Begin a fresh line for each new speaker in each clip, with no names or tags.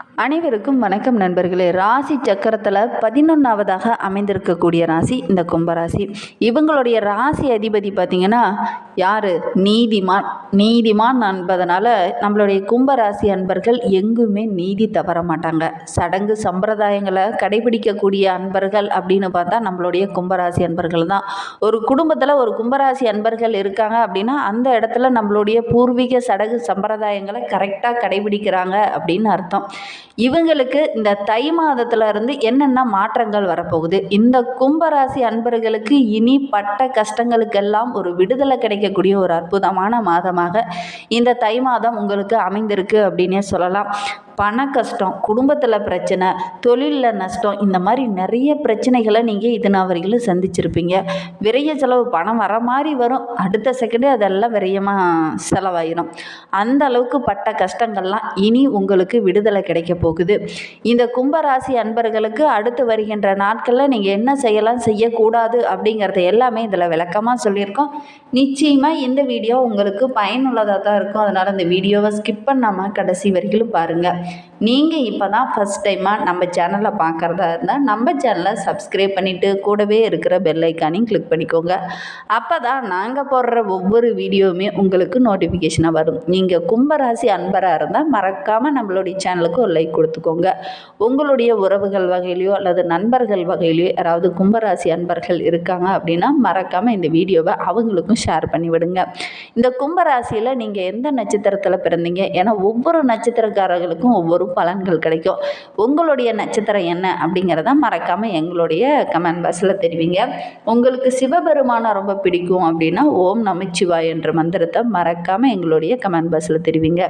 அனைவருக்கும் வணக்கம் நண்பர்களே. ராசி சக்கரத்தில் பதினொன்றாவதாக அமைந்திருக்கக்கூடிய ராசி இந்த கும்பராசி. இவங்களுடைய ராசி அதிபதி பார்த்திங்கன்னா யார்? நீதிமான். நீதிமான் என்பதனால நம்மளுடைய கும்பராசி அன்பர்கள் எங்குமே நீதி தவற மாட்டாங்க. சடங்கு சம்பிரதாயங்களை கடைபிடிக்கக்கூடிய அன்பர்கள் அப்படின்னு பார்த்தா நம்மளுடைய கும்பராசி அன்பர்கள் தான். ஒரு குடும்பத்தில் ஒரு கும்பராசி அன்பர்கள் இருக்காங்க அப்படின்னா அந்த இடத்துல நம்மளுடைய பூர்வீக சடங்கு சம்பிரதாயங்களை கரெக்டாக கடைபிடிக்கிறாங்க அப்படின்னு அர்த்தம். இவங்களுக்கு இந்த தை மாதத்துல இருந்து என்னென்ன மாற்றங்கள் வரப்போகுது? இந்த கும்பராசி அன்பர்களுக்கு இனி பட்ட கஷ்டங்களுக்கெல்லாம் ஒரு விடுதலை கிடைக்கக்கூடிய ஒரு அற்புதமான மாதமாக இந்த தை மாதம் உங்களுக்கு அமைந்திருக்கு அப்படின்னே சொல்லலாம். பண கஷ்டம் குடும்பத்தில் பிரச்சனை தொழிலில் நஷ்டம் இந்த மாதிரி நிறைய பிரச்சனைகளை நீங்கள் இது நான் வரையிலும் சந்திச்சிருப்பீங்க. விரைய செலவு பணம் வர மாதிரி வரும். அடுத்த செகண்டே அதெல்லாம் விரயமாக செலவாயிடும் அந்த அளவுக்கு பட்ட கஷ்டங்கள்லாம் இனி உங்களுக்கு விடுதலை கிடைக்க போகுது. இந்த கும்பராசி அன்பர்களுக்கு அடுத்து வருகின்ற நாட்களில் நீங்கள் என்ன செய்யலாம்? செய்யக்கூடாது அப்படிங்கிறத எல்லாமே இதில் விளக்கமாக சொல்லியிருக்கோம். நிச்சயமாக இந்த வீடியோ உங்களுக்கு பயனுள்ளதாக தான் இருக்கும். அதனால் இந்த வீடியோவை ஸ்கிப் பண்ணாமல் கடைசி வரைக்கும் பாருங்கள் நீங்கள் இப்போ தான் ஃபஸ்ட் டைமாக நம்ம சேனலை பார்க்குறதா இருந்தால் நம்ம சேனலை சப்ஸ்கிரைப் பண்ணிவிட்டு கூடவே இருக்கிற பெல் ஐக்கானையும் கிளிக் பண்ணிக்கோங்க. அப்போ தான் நாங்கள் போடுற ஒவ்வொரு வீடியோவுமே உங்களுக்கு நோட்டிஃபிகேஷனாக வரும். நீங்கள் கும்பராசி அன்பராக இருந்தால் மறக்காமல் நம்மளுடைய சேனலுக்கு ஒரு லைக் கொடுத்துக்கோங்க. உங்களுடைய உறவுகள் வகையிலையோ அல்லது நண்பர்கள் வகையிலையோ யாராவது கும்பராசி அன்பர்கள் இருக்காங்க அப்படின்னா மறக்காமல் இந்த வீடியோவை அவங்களுக்கும் ஷேர் பண்ணிவிடுங்க இந்த கும்பராசியில் நீங்கள் எந்த நட்சத்திரத்தில் பிறந்தீங்க? ஏன்னா ஒவ்வொரு நட்சத்திரக்காரர்களுக்கும் ஒவ்வொரு பலன்கள் கிடைக்கும். உங்களுடைய நட்சத்திரம் என்ன அப்படிங்கிறத மறக்காமல் எங்களுடைய கமெண்ட் பாக்ஸில் தெரிவிங்க. உங்களுக்கு சிவபெருமானை ரொம்ப பிடிக்கும் அப்படின்னா ஓம் நமச்சிவாய் என்ற மந்திரத்தை மறக்காமல் எங்களுடைய கமெண்ட் பாக்ஸில் தெரிவிங்க.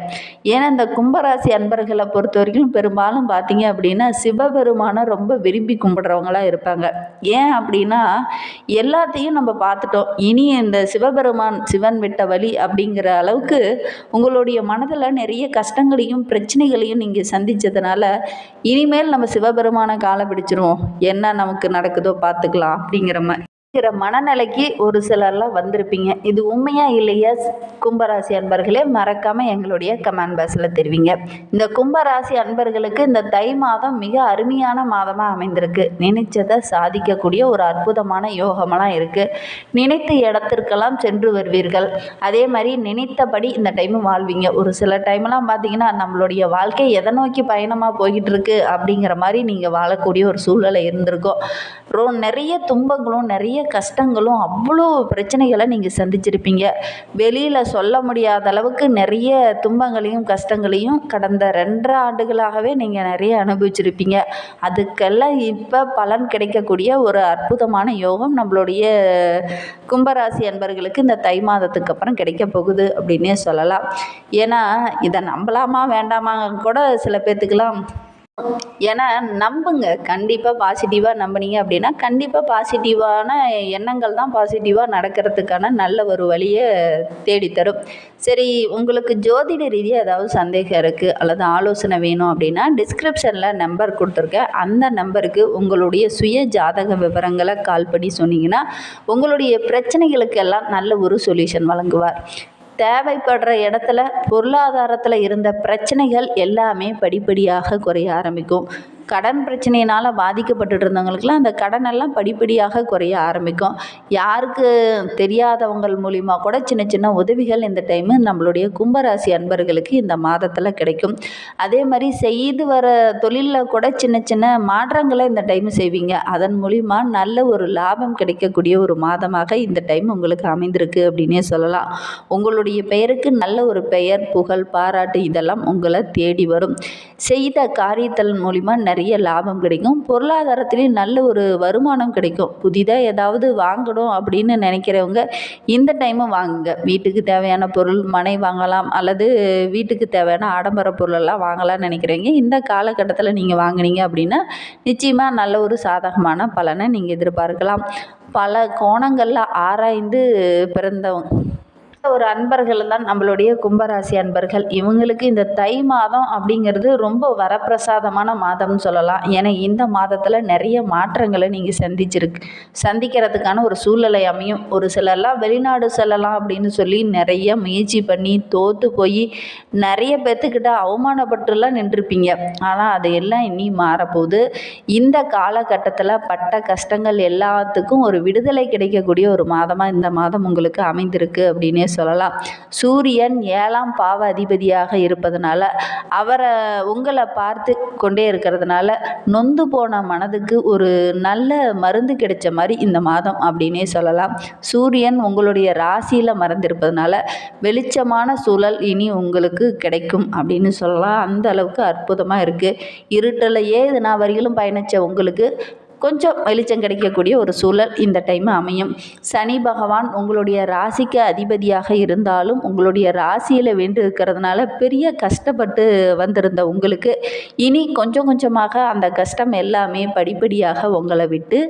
ஏன்னா இந்த கும்பராசி அன்பர்களை பொறுத்த வரைக்கும் பெரும்பாலும் பார்த்தீங்க அப்படின்னா சிவபெருமானை ரொம்ப விரும்பி கும்பிடுறவங்களா இருப்பாங்க. ஏன் அப்படின்னா எல்லாத்தையும் நம்ம பார்த்துட்டோம். இனி இந்த சிவபெருமான் சிவன் விட்ட வழி அப்படிங்கிற அளவுக்கு உங்களுடைய மனதில் நிறைய கஷ்டங்களையும் பிரச்சனைகளையும் நீங்கள் சந்தித்ததுனால இனிமேல் நம்ம சிவபெருமானை காலை பிடிச்சிருவோம் என்ன நமக்கு நடக்குதோ பார்த்துக்கலாம் அப்படிங்கிற மாதிரி. இருக்கிற மனநிலைக்கு ஒரு சிலர்லாம் வந்திருப்பீங்க. இது உண்மையா இல்லையா? கும்பராசி அன்பர்களே மறக்காமல் எங்களுடைய கமெண்ட் பாக்ஸில் தெரிவிங்க. இந்த கும்பராசி அன்பர்களுக்கு இந்த தை மாதம் மிக அருமையான மாதமாக அமைந்திருக்கு. நினைச்சதை சாதிக்கக்கூடிய ஒரு அற்புதமான யோகமெல்லாம் இருக்குது நினைத்த இடத்திற்கெல்லாம் சென்று வருவீர்கள். அதே மாதிரி நினைத்தபடி இந்த டைமு வாழ்வீங்க. ஒரு சில டைம்லாம் பார்த்தீங்கன்னா நம்மளுடைய வாழ்க்கை எதை நோக்கி பயணமாக போய்கிட்டு இருக்கு அப்படிங்கிற மாதிரி நீங்கள் வாழக்கூடிய ஒரு சூழ்நிலை இருந்திருக்கும். ரோ நிறைய துன்பங்களும் நிறைய கஷ்டங்களும் அவ்வளோ பிரச்சனைகளை நீங்கள் சந்திச்சிருப்பீங்க. வெளியில் சொல்ல முடியாத அளவுக்கு நிறைய துன்பங்களையும் கஷ்டங்களையும் கடந்த ரெண்டரை ஆண்டுகளாகவே நீங்கள் நிறைய அனுபவிச்சிருப்பீங்க. அதுக்கெல்லாம் இப்போ பலன் கிடைக்கக்கூடிய ஒரு அற்புதமான யோகம் நம்மளுடைய கும்பராசி அன்பர்களுக்கு இந்த தை மாதத்துக்கு அப்புறம் கிடைக்க போகுது அப்படின்னே சொல்லலாம். ஏன்னா இதை நம்பலாமா வேண்டாமா கூட சில பேர்த்துக்கெல்லாம் ஏன்னா நம்புங்க. கண்டிப்பாக பாசிட்டிவாக நம்புனீங்க அப்படின்னா கண்டிப்பாக பாசிட்டிவான எண்ணங்கள் தான் பாசிட்டிவாக நடக்கிறதுக்கான நல்ல ஒரு வழியை தேடித்தரும். சரி உங்களுக்கு ஜோதிட ரீதியாக ஏதாவது சந்தேகம் இருக்குது அல்லது ஆலோசனை வேணும் அப்படின்னா டிஸ்கிரிப்ஷனில் நம்பர் கொடுத்துருக்கேன். அந்த நம்பருக்கு உங்களுடைய சுய ஜாதக விவரங்களை கால் பண்ணி சொன்னீங்கன்னா உங்களுடைய பிரச்சனைகளுக்கெல்லாம் நல்ல ஒரு சொல்யூஷன் வழங்குவார். தேவைப்படுற இடத்துல பொருளாதாரத்தில் இருந்த பிரச்சனைகள் எல்லாமே படிப்படியாக குறைய ஆரம்பிக்கும். கடன் பிரச்சனையினால் பாதிக்கப்பட்டுட்டு இருந்தவங்களுக்குலாம் அந்த கடனெல்லாம் படிப்படியாக குறைய ஆரம்பிக்கும். யாருக்கு தெரியாதவங்கள் மூலிமா கூட சின்ன சின்ன உதவிகள் இந்த டைமு நம்மளுடைய கும்பராசி அன்பர்களுக்கு இந்த மாதத்தில் கிடைக்கும். அதே மாதிரி செய்து வர தொழிலில் கூட சின்ன சின்ன மாற்றங்களை இந்த டைம் செய்வீங்க. அதன் மூலிமா நல்ல ஒரு லாபம் கிடைக்கக்கூடிய ஒரு மாதமாக இந்த டைம் உங்களுக்கு அமைந்திருக்கு அப்படின்னே சொல்லலாம். உங்களுடைய பெயருக்கு நல்ல ஒரு பெயர் புகழ் பாராட்டு இதெல்லாம் உங்களை தேடி வரும். செய்த காரியத்தல் மூலிமா நிறைய நிறைய லாபம் கிடைக்கும். பொருளாதாரத்திலையும் நல்ல ஒரு வருமானம் கிடைக்கும். புதிதாக ஏதாவது வாங்கணும் அப்படின்னு நினைக்கிறவங்க இந்த டைமும் வாங்குங்க. வீட்டுக்கு தேவையான பொருள் மனை வாங்கலாம் அல்லது வீட்டுக்கு தேவையான ஆடம்பர பொருளெல்லாம் வாங்கலாம்னு நினைக்கிறவங்க இந்த காலகட்டத்தில் நீங்கள் வாங்கினீங்க அப்படின்னா நிச்சயமாக நல்ல ஒரு சாதகமான பலனை நீங்கள் எதிர்பார்க்கலாம். பல கோணங்களில் ஆராய்ந்து பிறந்தவங்க ஒரு அன்பர்கள் தான் நம்மளுடைய கும்பராசி அன்பர்கள். இவங்களுக்கு இந்த தை மாதம் அப்படிங்கிறது ரொம்ப வரப்பிரசாதமான மாதம்னு சொல்லலாம். ஏன்னா இந்த மாதத்தில் நிறைய மாற்றங்களை நீங்கள் சந்திச்சிருக்கு சந்திக்கிறதுக்கான ஒரு சூழ்நிலை அமையும். ஒரு சிலர்லாம் வெளிநாடு செல்லலாம் அப்படின்னு சொல்லி நிறைய முயற்சி பண்ணி தோற்று போய் நிறைய பேர்த்துக்கிட்ட அவமானப்பட்டுலாம் நின்றுருப்பீங்க. ஆனால் அது எல்லாம் இனி மாறப்போகுது. இந்த காலகட்டத்தில் பட்ட கஷ்டங்கள் எல்லாத்துக்கும் ஒரு விடுதலை கிடைக்கக்கூடிய ஒரு மாதமாக இந்த மாதம் உங்களுக்கு அமைந்திருக்கு அப்படின்னே சொல்லலாம். சூரியன் ஏழாம் பாவ அதிபதியாக இருப்பதனால அவரை உங்களை பார்த்து கொண்டே இருக்கிறதுனால நொந்து போன மனதுக்கு ஒரு நல்ல மருந்து கிடைச்ச மாதிரி இந்த மாதம் அப்படின்னே சொல்லலாம். சூரியன் உங்களுடைய ராசியில் மறந்திருப்பதனால வெளிச்சமான சூழல் இனி உங்களுக்கு கிடைக்கும் அப்படின்னு சொல்லலாம். அந்த அளவுக்கு அற்புதமாக இருக்குது இருட்டிலேயே இது நான் வரையிலும் பயணித்த உங்களுக்கு கொஞ்சம் வெளிச்சம் கிடைக்கக்கூடிய ஒரு சூழல் இந்த டைம் அமையும். சனி பகவான் உங்களுடைய ராசிக்கு அதிபதியாக இருந்தாலும் உங்களுடைய ராசியில் வென்று இருக்கிறதுனால பெரிய கஷ்டப்பட்டு வந்திருந்த உங்களுக்கு இனி கொஞ்சம் கொஞ்சமாக அந்த கஷ்டம் எல்லாமே படிப்படியாக உங்களை விட்டு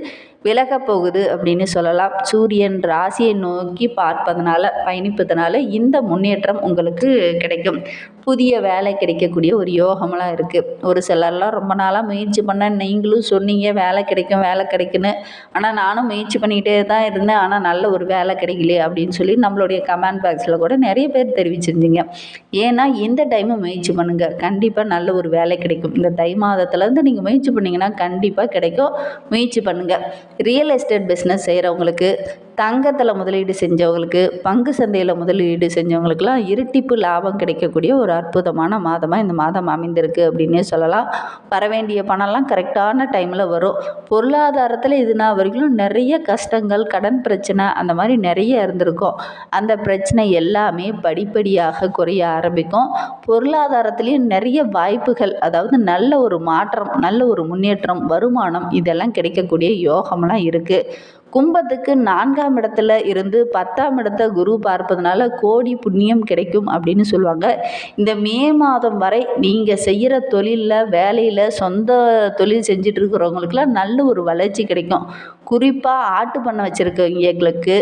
விலகப் போகுது அப்படின்னு சொல்லலாம். சூரியன் ராசியை நோக்கி பார்ப்பதனால பயணிப்பதனால இந்த முன்னேற்றம் உங்களுக்கு கிடைக்கும். புதிய வேலை கிடைக்கக்கூடிய ஒரு யோகமெல்லாம் இருக்குது ஒரு சிலர்லாம் ரொம்ப நாளாக முயற்சி பண்ண நீங்களும் சொன்னீங்க வேலை கிடைக்கும் வேலை கிடைக்குன்னு. ஆனால் நானும் முயற்சி பண்ணிக்கிட்டே தான் இருந்தேன். ஆனால் நல்ல ஒரு வேலை கிடைக்கலையே அப்படின்னு சொல்லி நம்மளுடைய கமெண்ட் பாக்ஸில் கூட நிறைய பேர் தெரிவிச்சிருந்தீங்க. ஏன்னா இந்த டைமு முயற்சி பண்ணுங்கள் கண்டிப்பாக நல்ல ஒரு வேலை கிடைக்கும். இந்த தை மாதத்துலேருந்து நீங்கள் முயற்சி பண்ணிங்கன்னா கண்டிப்பாக கிடைக்கும். முயற்சி பண்ணுங்கள் ரியல் எஸ்டேட் பிஸ்னஸ் செய்கிறவங்களுக்கு தங்கத்தில் முதலீடு செஞ்சவங்களுக்கு பங்கு சந்தையில் முதலீடு செஞ்சவங்களுக்கெல்லாம் இரட்டிப்பு லாபம் கிடைக்கக்கூடிய ஒரு அற்புதமான மாதமாக இந்த மாதம் அமைந்திருக்கு அப்படின்னே சொல்லலாம். வரவேண்டிய பணம்லாம் கரெக்டான டைமில் வரும். பொருளாதாரத்தில் இதுனா வரைக்கும் நிறைய கஷ்டங்கள் கடன் பிரச்சனை அந்த மாதிரி நிறைய இருந்திருக்கும். அந்த பிரச்சனை எல்லாமே படிப்படியாக குறைய ஆரம்பிக்கும். பொருளாதாரத்துலேயும் நிறைய வாய்ப்புகள் அதாவது நல்ல ஒரு மாற்றம் நல்ல ஒரு முன்னேற்றம் வருமானம் இதெல்லாம் கிடைக்கக்கூடிய யோகம் யோகம்லாம் இருக்குது கும்பத்துக்கு நான்காம் இடத்துல இருந்து பத்தாம் இடத்த குரு பார்ப்பதுனால கோடி புண்ணியம் கிடைக்கும் அப்படின்னு சொல்லுவாங்க. இந்த மே மாதம் வரை நீங்கள் செய்கிற தொழிலில் வேலையில் சொந்த தொழில் செஞ்சுட்டு இருக்கிறவங்களுக்குலாம் நல்ல ஒரு வளர்ச்சி கிடைக்கும். குறிப்பாக ஆட்டு பண்ண வச்சுருக்கவங்களுக்கு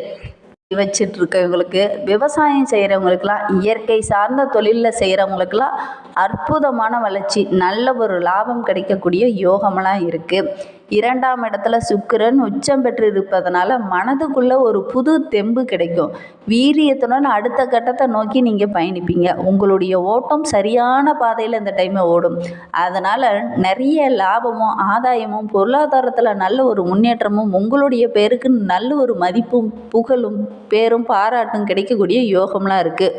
வச்சுட்டு இருக்கவங்களுக்கு விவசாயம் செய்கிறவங்களுக்கெல்லாம் இயற்கை சார்ந்த தொழிலில் செய்கிறவங்களுக்கெல்லாம் அற்புதமான வளர்ச்சி நல்ல ஒரு லாபம் கிடைக்கக்கூடிய யோகமெல்லாம் இருக்குது இரண்டாம் இடத்துல சுக்கிரன் உச்சம் பெற்று இருப்பதனால மனதுக்குள்ள ஒரு புது தெம்பு கிடைக்கும். வீரியத்துடன் அடுத்த கட்டத்தை நோக்கி நீங்கள் பயணிப்பீங்க. உங்களுடைய ஓட்டம் சரியான பாதையில் இந்த டைமில் ஓடும். அதனால் நிறைய லாபமும் ஆதாயமும் பொருளாதாரத்தில் நல்ல ஒரு முன்னேற்றமும் உங்களுடைய பேருக்கு நல்ல ஒரு மதிப்பும் புகழும் பேரும் பாராட்டும் கிடைக்கக்கூடிய யோகம்லாம் இருக்குது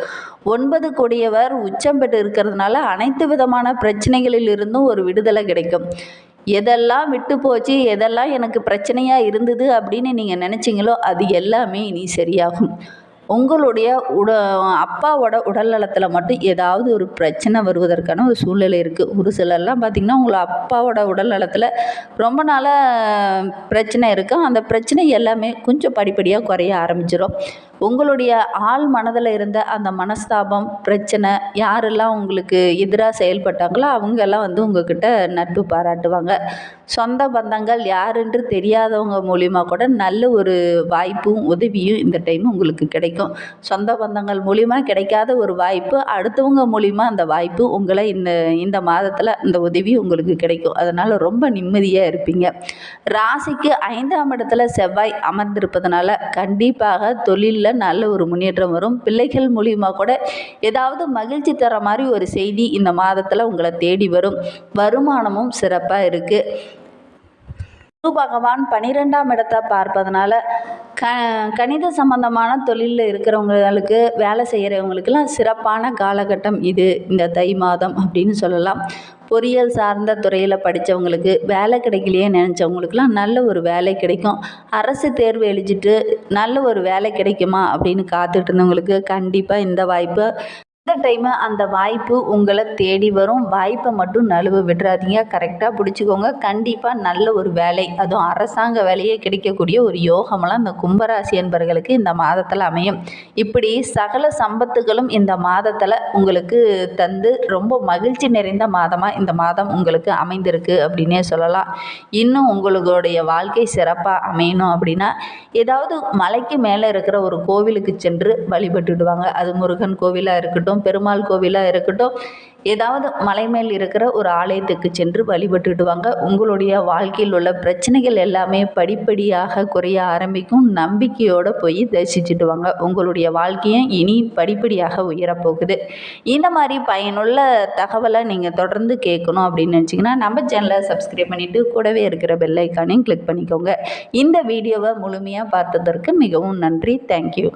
ஒன்பது கொடியவர் உச்சம் பெற்று இருக்கிறதுனால அனைத்து விதமான பிரச்சனைகளில் இருந்தும் ஒரு விடுதலை கிடைக்கும். எதெல்லாம் விட்டு போச்சு எதெல்லாம் எனக்கு பிரச்சனையாக இருந்தது அப்படின்னு நீங்கள் நினச்சிங்களோ அது எல்லாமே இனி சரியாகும். உங்களுடைய உட அப்பாவோட உடல் நலத்தில் மட்டும் ஏதாவது ஒரு பிரச்சனை வருவதற்கான ஒரு சூழ்நிலை இருக்குது ஒரு சிலர்லாம் பார்த்திங்கன்னா உங்களை அப்பாவோட உடல் நலத்தில் ரொம்ப நாளாக பிரச்சனை இருக்கும் அந்த பிரச்சனை எல்லாமே கொஞ்சம் படிப்படியாக குறைய ஆரம்பிச்சிடும் உங்களுடைய ஆள் மனதில் இருந்த அந்த மனஸ்தாபம் பிரச்சனை யாரெல்லாம் உங்களுக்கு எதிராக செயல்பட்டாங்களோ அவங்கெல்லாம் வந்து உங்ககிட்ட நட்பு பாராட்டுவாங்க. சொந்த பந்தங்கள் யாருன்று தெரியாதவங்க மூலிமா கூட நல்ல ஒரு வாய்ப்பும் உதவியும் இந்த டைம் உங்களுக்கு கிடைக்கும். சொந்த பந்தங்கள் மூலிமா கிடைக்காத ஒரு வாய்ப்பு அடுத்தவங்க மூலிமா அந்த வாய்ப்பு உங்களை இந்த இந்த மாதத்தில் இந்த உதவி உங்களுக்கு கிடைக்கும். அதனால் ரொம்ப நிம்மதியாக இருப்பீங்க. ராசிக்கு ஐந்தாம் இடத்துல செவ்வாய் அமர்ந்திருப்பதனால கண்டிப்பாக தொழிலில் நல்ல ஒரு முன்னேற்றம் வரும். பிள்ளைகள் மூலியமாக கூட ஏதாவது மகிழ்ச்சி தர மாதிரி ஒரு செய்தி இந்த மாதத்தில் உங்களை தேடி வரும். வருமானமும் சிறப்பாக இருக்குது குரு பகவான் பனிரெண்டாம் இடத்தை பார்ப்பதனால க கணித சம்பந்தமான தொழிலில் இருக்கிறவங்களுக்கு வேலை செய்கிறவங்களுக்கெல்லாம் சிறப்பான காலகட்டம் இது. இந்த தை மாதம் அப்படின்னு சொல்லலாம். பொறியியல் சார்ந்த துறையில் படித்தவங்களுக்கு வேலை கிடைக்கலையே நினச்சவங்களுக்குலாம் நல்ல ஒரு வேலை கிடைக்கும். அரசு தேர்வு எழுதிட்டு நல்ல ஒரு வேலை கிடைக்குமா அப்படின்னு காத்துட்டு இருந்தவங்களுக்கு கண்டிப்பாக இந்த வாய்ப்பை இந்த டைமு அந்த வாய்ப்பு உங்களை தேடி வரும். வாய்ப்பை மட்டும் நழுவ விடுறாதீங்க கரெக்டாக பிடிச்சிக்கோங்க. கண்டிப்பாக நல்ல ஒரு வேலை அதுவும் அரசாங்க வேலையே கிடைக்கக்கூடிய ஒரு யோகமெல்லாம் இந்த கும்பராசி என்பர்களுக்கு இந்த மாதத்தில் அமையும். இப்படி சகல சம்பத்துகளும் இந்த மாதத்தில் உங்களுக்கு தந்து ரொம்ப மகிழ்ச்சி நிறைந்த மாதமாக இந்த மாதம் உங்களுக்கு அமைந்திருக்கு அப்படின்னே சொல்லலாம். இன்னும் உங்களுடைய வாழ்க்கை சிறப்பாக அமையணும் அப்படின்னா ஏதாவது மலைக்கு மேலே இருக்கிற ஒரு கோவிலுக்கு சென்று வழிபட்டுடுவாங்க. அது முருகன் கோவிலாக இருக்கட்டும் பெருமாள் கோவிலாக இருக்கட்டும் ஏதாவது மலை மேல் இருக்கிற ஒரு ஆலயத்துக்கு சென்று வழிபட்டுடுவாங்க. உங்களுடைய வாழ்க்கையில் உள்ள பிரச்சனைகள் எல்லாமே படிப்படியாக குறைய ஆரம்பிக்கும். நம்பிக்கையோடு போய் தரிசிச்சுடுவாங்க. உங்களுடைய வாழ்க்கையும் இனி படிப்படியாக உயரப்போகுது. இந்த மாதிரி பயனுள்ள தகவலை நீங்கள் தொடர்ந்து கேட்கணும் அப்படின்னு நினச்சிங்கன்னா நம்ம சேனலை சப்ஸ்கிரைப் பண்ணிவிட்டு கூடவே இருக்கிற பெல் ஐக்கானையும் கிளிக் பண்ணிக்கோங்க. இந்த வீடியோவை முழுமையாக பார்த்ததற்கு மிகவும் நன்றி. தேங்க்யூ